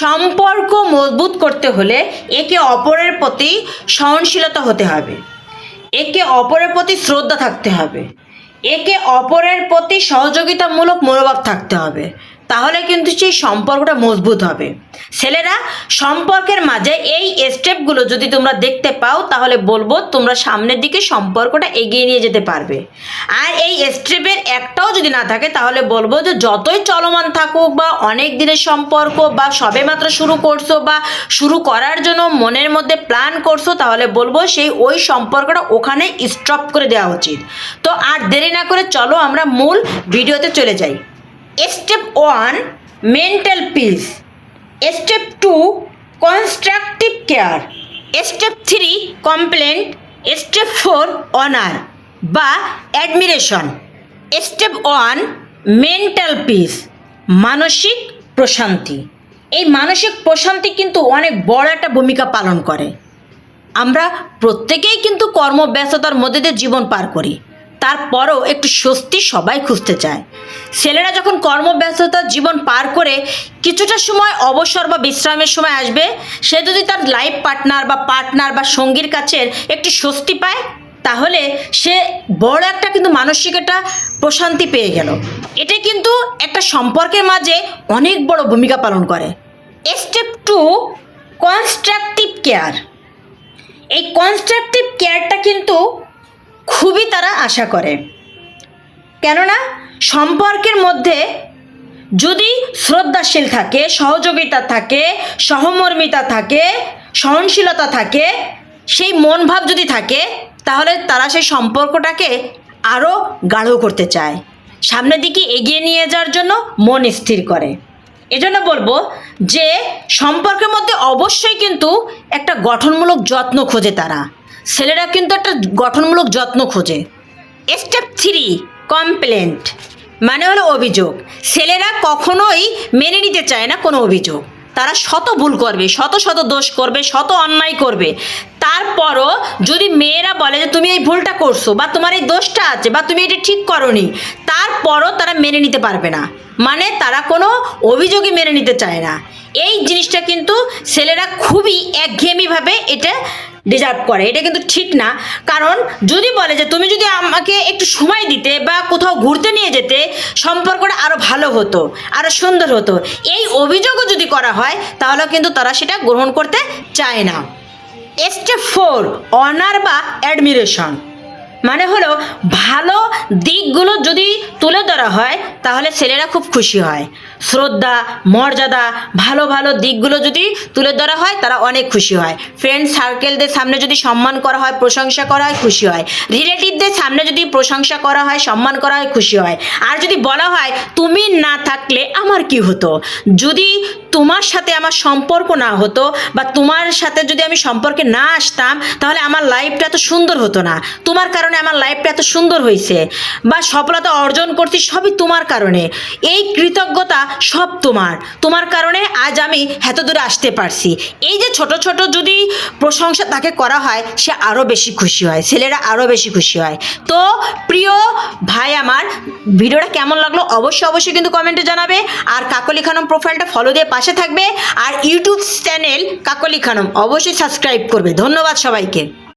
সম্পর্ক মজবুত করতে হলে একে অপরের প্রতি সহনশীলতা হতে হবে। একে অপরের প্রতি শ্রদ্ধা থাকতে হবে। একে অপরের প্রতি সহযোগিতামূলক মনোভাব থাকতে হবে। তাহলে কিন্তু সেই সম্পর্কটা মজবুত হবে। ছেলেরা, সম্পর্কের মাঝে এই স্টেপগুলো যদি তোমরা দেখতে পাও, তাহলে বলব তোমরা সামনের দিকে সম্পর্কটা এগিয়ে নিয়ে যেতে পারবে। আর এই স্টেপের একটাও যদি না থাকে, তাহলে বলব যে যতই চলমান থাকুক বা অনেক দিনের সম্পর্ক বা সবেমাত্র শুরু করছ বা শুরু করার জন্য মনের মধ্যে প্ল্যান করছ, তাহলে বলব সেই ওই সম্পর্কটা ওখানে স্টপ করে দেওয়া উচিত। তো আর দেরি না করে চলো আমরা মূল ভিডিওতে চলে যাই। Step one mental peace step two constructive care step three complaint step four honour বা admiration step one mental peace মানসিক প্রশান্তি এই মানসিক প্রশান্তি কিন্তু অনেক বড় একটা ভূমিকা পালন করে। আমরা প্রত্যেকেই কিন্তু কর্মব্যস্ততার মধ্যে দিয়ে জীবন পার করি। তারপরও একটু স্বস্তি সবাই খুঁজতে চায়। ছেলেরা যখন কর্মব্যস্ততার জীবন পার করে কিছুটা সময় অবসর বা বিশ্রামের সময় আসবে, সে যদি তার লাইফ পার্টনার বা পার্টনার বা সঙ্গীর কাছে একটু স্বস্তি পায়, তাহলে সে বড় একটা কিন্তু মানসিক একটা প্রশান্তি পেয়ে গেল। এটা কিন্তু একটা সম্পর্কের মাঝে অনেক বড় ভূমিকা পালন করে। স্টেপ টু কনস্ট্রাকটিভ কেয়ার এই কনস্ট্রাকটিভ কেয়ারটা কিন্তু খুবই তারা আশা করে। কেননা সম্পর্কের মধ্যে যদি শ্রদ্ধাশীল থাকে, সহযোগিতা থাকে, সহমর্মিতা থাকে, সহনশীলতা থাকে, সেই মনভাব যদি থাকে, তাহলে তারা সেই সম্পর্কটাকে আরও গাঢ় করতে চায়। সামনের দিকে এগিয়ে নিয়ে যাওয়ার জন্য মন স্থির করে। এজন্য বলব যে, সম্পর্কের মধ্যে অবশ্যই কিন্তু একটা গঠনমূলক যত্ন খোঁজে তারা। ছেলেরা কিন্তু একটা গঠনমূলক যত্ন খোঁজে। স্টেপ থ্রি কমপ্লেন্ট মানে হলো অভিযোগ। ছেলেরা কখনোই মেনে নিতে চায় না কোনো অভিযোগ। তারা শত ভুল করবে, শত শত দোষ করবে, শত অন্যায় করবে। তারপরও যদি মেয়েরা বলে যে তুমি এই ভুলটা করছ বা তোমার এই দোষটা আছে বা তুমি এটা ঠিক করনি, তারপরও তারা মেনে নিতে পারবে না। মানে তারা কোনো অভিযোগই মেনে নিতে চায় না। এই জিনিসটা কিন্তু ছেলেরা খুবই একঘেয়েমিভাবে এটা ডিজার্ভ করে। এটা কিন্তু ঠিক না। কারণ যদি বলে যে তুমি যদি আমাকে একটু সময় দিতে বা কোথাও ঘুরতে নিয়ে যেতে, সম্পর্কটা আরও ভালো হতো আরও সুন্দর হতো। এই অভিযোগও যদি করা হয় তাহলে কিন্তু তারা সেটা গ্রহণ করতে চায় না। স্টেপ ফোর অনার বা অ্যাডমিরেশন মানে হলো, ভালো দিকগুলো যদি তুলে ধরা হয়, তাহলে ছেলেরা খুব খুশি হয়। শ্রদ্ধা, মর্যাদা, ভালো ভালো দিকগুলো যদি তুলে ধরা হয়, তারা অনেক খুশি হয়। ফ্রেন্ড সার্কেলদের সামনে যদি সম্মান করা হয়, প্রশংসা করা হয়, খুশি হয়। রিলেটিভদের সামনে যদি প্রশংসা করা হয়, সম্মান করা হয়, খুশি হয়। আর যদি বলা হয়, তুমি না থাকলে আমার কি হতো? যদি তোমার সাথে আমার সম্পর্ক না হতো বা তোমার সাথে যদি আমি সম্পর্কে না আসতাম, তাহলে আমার লাইফটা এত সুন্দর হতো না। তোমার কারণে আমার লাইফটা এত সুন্দর হয়েছে বা সফলতা অর্জন করছি সবই তোমার কারণে। এই কৃতজ্ঞতা সব তোমার। তোমার কারণে আজ আমি এত দূরে আসতে পারছি। এই যে ছোট ছোট যদি প্রশংসা তাকে করা হয়, সে আরও বেশি খুশি হয়, ছেলেরা আরও বেশি খুশি হয়। তো প্রিয় ভাই আমার, ভিডিওটা কেমন লাগল অবশ্যই অবশ্যই কিন্তু কমেন্টে জানাবে। আর কাকলি খানম প্রোফাইলটা ফলো দিয়ে পাশে থাকবে। আর ইউটিউব চ্যানেল কাকলি খানম অবশ্যই সাবস্ক্রাইব করবে। ধন্যবাদ সবাইকে।